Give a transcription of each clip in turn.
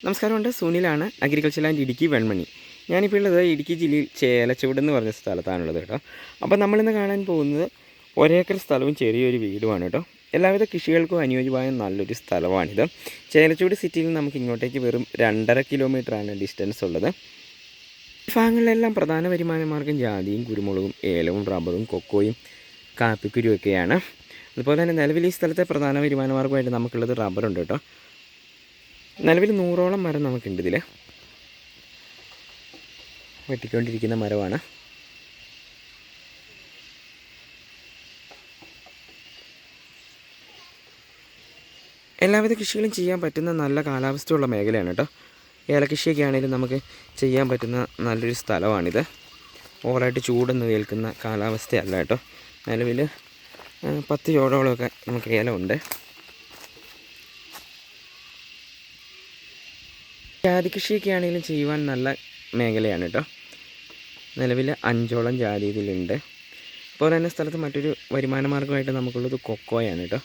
നമസ്കാരമുണ്ട്. സുനിലാണ് agriculture and Idukki Venmani. ഞാനിപ്പോൾ ഉള്ളത് ഇടുക്കി ജില്ലയിൽ ചേലച്ചുവട് എന്ന് പറഞ്ഞ സ്ഥലത്താണുള്ളത് കേട്ടോ. അപ്പോൾ നമ്മളിന്ന് കാണാൻ പോകുന്നത് ഒരേക്കർ സ്ഥലവും ചെറിയൊരു വീടുമാണ് കേട്ടോ. എല്ലാവിധ കൃഷികൾക്കും അനുയോജ്യമായ നല്ലൊരു സ്ഥലമാണിത്. ചേലച്ചുവട് സിറ്റിയിൽ നിന്ന് നമുക്ക് ഇങ്ങോട്ടേക്ക് വെറും രണ്ടര കിലോമീറ്ററാണ് ഡിസ്റ്റൻസ് ഉള്ളത്. വിഭാഗങ്ങളിലെല്ലാം ഭാഗങ്ങളിലെല്ലാം പ്രധാന വരുമാന മാർഗം ജാതിയും കുരുമുളകും ഏലവും റബ്ബറും കൊക്കോയും കാപ്പിക്കുരുമൊക്കെയാണ് അതുപോലെ തന്നെ നിലവിൽ ഈ സ്ഥലത്തെ പ്രധാന വരുമാന മാർഗമായിട്ട് നമുക്കുള്ളത് റബ്ബറുണ്ട് കേട്ടോ. നിലവിൽ നൂറോളം മരം നമുക്കുണ്ട് ഇതിൽ വെട്ടിക്കൊണ്ടിരിക്കുന്ന മരമാണ്. എല്ലാവിധ കൃഷികളും ചെയ്യാൻ പറ്റുന്ന നല്ല കാലാവസ്ഥയുള്ള മേഖലയാണ് കേട്ടോ. ഏലകൃഷിയൊക്കെ ആണെങ്കിലും നമുക്ക് ചെയ്യാൻ പറ്റുന്ന നല്ലൊരു സ്ഥലമാണിത്. ഓവറായിട്ട് ചൂടൊന്നും ഏൽക്കുന്ന കാലാവസ്ഥയല്ല കേട്ടോ. നിലവിൽ പത്ത് ചോടോളമൊക്കെ നമുക്ക് ഏലമുണ്ട് ജാതി കൃഷിയൊക്കെ ആണെങ്കിലും ചെയ്യുവാൻ നല്ല മേഖലയാണ് കേട്ടോ. നിലവിൽ അഞ്ചോളം ജാതി ഇതിലുണ്ട്. അപ്പോൾ തന്നെ സ്ഥലത്ത് മറ്റൊരു വരുമാന മാർഗമായിട്ട് നമുക്കുള്ളത് കൊക്കോയാണ് കേട്ടോ.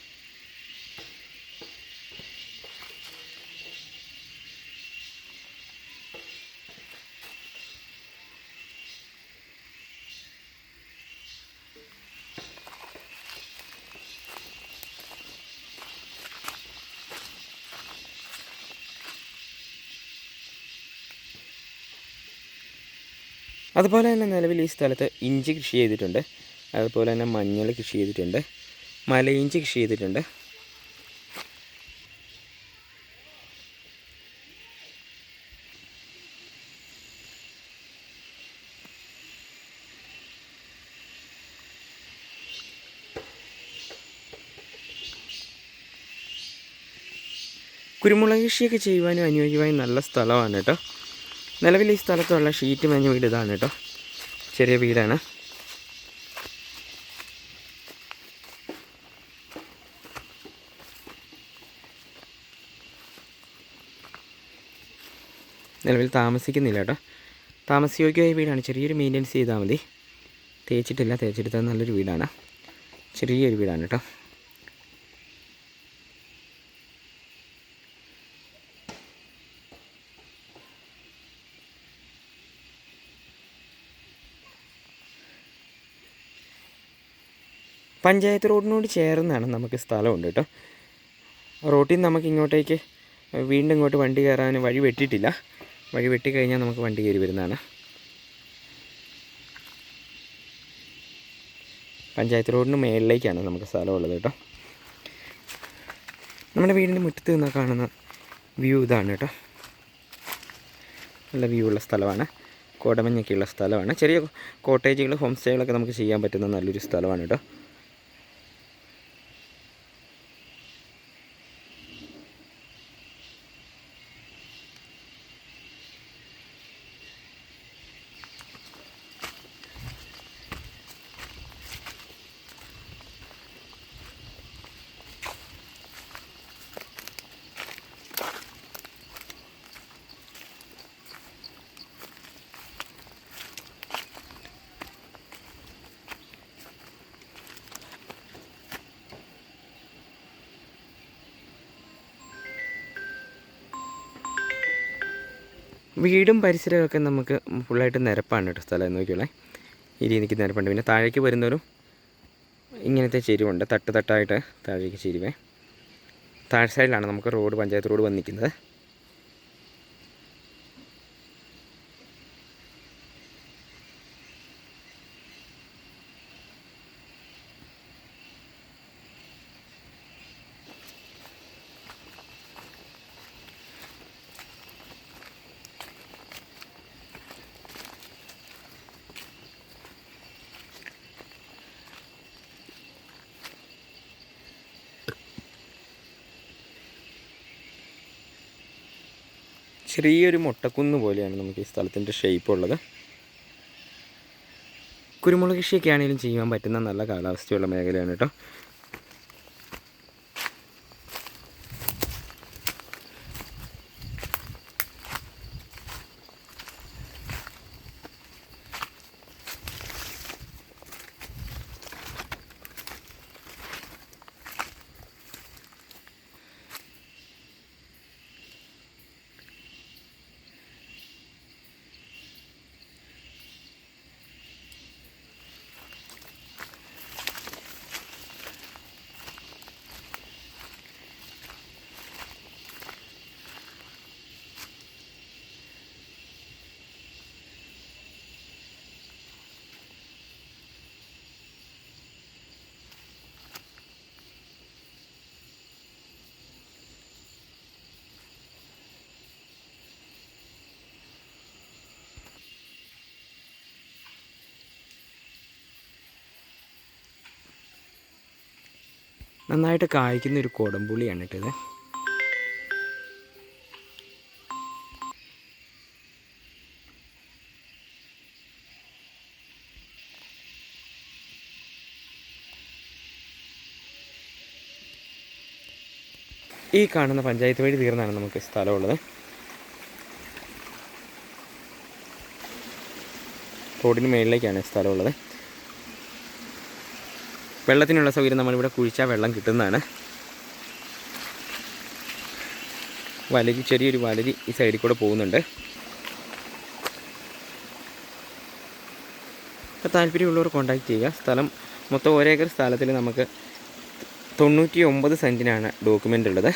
അതുപോലെ തന്നെ നിലവിൽ ഈ സ്ഥലത്ത് ഇഞ്ചി കൃഷി ചെയ്തിട്ടുണ്ട്. അതുപോലെ തന്നെ മഞ്ഞൾ കൃഷി ചെയ്തിട്ടുണ്ട്. മലയിഞ്ചി കൃഷി ചെയ്തിട്ടുണ്ട്. കുരുമുളക് കൃഷിയൊക്കെ ചെയ്യുവാനും അനുയോജ്യമായി നല്ല സ്ഥലമാണ് കേട്ടോ. നിലവിൽ ഈ സ്ഥലത്തുള്ള ഷീറ്റ് മേഞ്ഞ വീട് ഇതാണ് കേട്ടോ. ചെറിയ വീടാണ്. നിലവിൽ താമസിക്കുന്നില്ല കേട്ടോ. താമസയോഗ്യമായ വീടാണ്. ചെറിയൊരു മെയിന്റെനൻസ് ചെയ്താൽ മതി. തേച്ചിട്ടില്ല. തേച്ചെടുത്താൽ നല്ലൊരു വീടാണ്. ചെറിയൊരു വീടാണ് കേട്ടോ. പഞ്ചായത്ത് റോഡിനോട് ചേർന്നാണ് നമുക്ക് സ്ഥലമുണ്ട് കേട്ടോ. റോട്ടിൽ നിന്ന് നമുക്ക് ഇങ്ങോട്ടേക്ക് വീണ്ടും ഇങ്ങോട്ട് വണ്ടി കയറാൻ വഴി വെട്ടിയിട്ടില്ല. വഴി വെട്ടിക്കഴിഞ്ഞാൽ നമുക്ക് വണ്ടി കയറി വരുന്നതാണ്. പഞ്ചായത്ത് റോഡിന് മേളിലേക്കാണ് നമുക്ക് സ്ഥലമുള്ളത് കേട്ടോ. നമ്മുടെ വീടിന്റെ മുറ്റത്ത് നിന്ന് കാണുന്ന വ്യൂ ഇതാണ് കേട്ടോ. നല്ല വ്യൂ ഉള്ള സ്ഥലമാണ്. കോടമഞ്ഞൊക്കെയുള്ള സ്ഥലമാണ്. ചെറിയ കോട്ടേജുകൾ ഹോം സ്റ്റേകളൊക്കെ നമുക്ക് ചെയ്യാൻ പറ്റുന്ന നല്ലൊരു സ്ഥലമാണ് കേട്ടോ. വീടും പരിസരമൊക്കെ നമുക്ക് ഫുള്ളായിട്ട് നിരപ്പാണ് കേട്ടോ സ്ഥലം നോക്കിയോളേ ഈ രീതിക്ക് നിരപ്പുണ്ട്. പിന്നെ താഴേക്ക് വരുന്നവരും ഇങ്ങനത്തെ ചെരുവുണ്ട്. തട്ട് തട്ടായിട്ട് താഴേക്ക് ചെരുവേ. താഴെ സൈഡിലാണ് നമുക്ക് റോഡ് പഞ്ചായത്ത് റോഡ് വന്നിരിക്കുന്നത്. ചെറിയൊരു മുട്ടക്കുന്ന് പോലെയാണ് നമുക്ക് ഈ സ്ഥലത്തിന്റെ ഷേപ്പ് ഉള്ളത്. കുരുമുളക് കൃഷിയൊക്കെ ആണെങ്കിലും ചെയ്യാൻ പറ്റുന്ന നല്ല കാലാവസ്ഥയുള്ള മേഖലയാണ് കേട്ടോ. നന്നായിട്ട് കായ്ക്കുന്ന ഒരു കൊടംപുളിയാണ് കേട്ടത് ഈ കാണുന്ന പഞ്ചായത്ത് വഴി തീർന്നാണ് നമുക്ക് സ്ഥലമുള്ളത്. റോഡിന് മേളിലേക്കാണ് സ്ഥലമുള്ളത്. വെള്ളത്തിനുള്ള സൗകര്യം നമ്മളിവിടെ കുഴിച്ചാൽ വെള്ളം കിട്ടുന്നതാണ്. വലരി ചെറിയൊരു വലരി ഈ സൈഡിൽ കൂടെ പോകുന്നുണ്ട്. അപ്പോൾ താല്പര്യമുള്ളവർ കോൺടാക്ട് ചെയ്യുക. സ്ഥലം മൊത്തം ഒരേക്കർ സ്ഥലത്തിൽ നമുക്ക് തൊണ്ണൂറ്റി ഒമ്പത് സെന്റിനാണ് ഡോക്യുമെന്റ് ഉള്ളത്.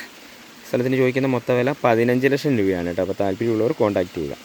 സ്ഥലത്തിന് ചോദിക്കുന്ന മൊത്ത വില പതിനഞ്ച് ലക്ഷം രൂപയാണ് കേട്ടോ. അപ്പോൾ താല്പര്യമുള്ളവർ കോൺടാക്ട് ചെയ്യുക.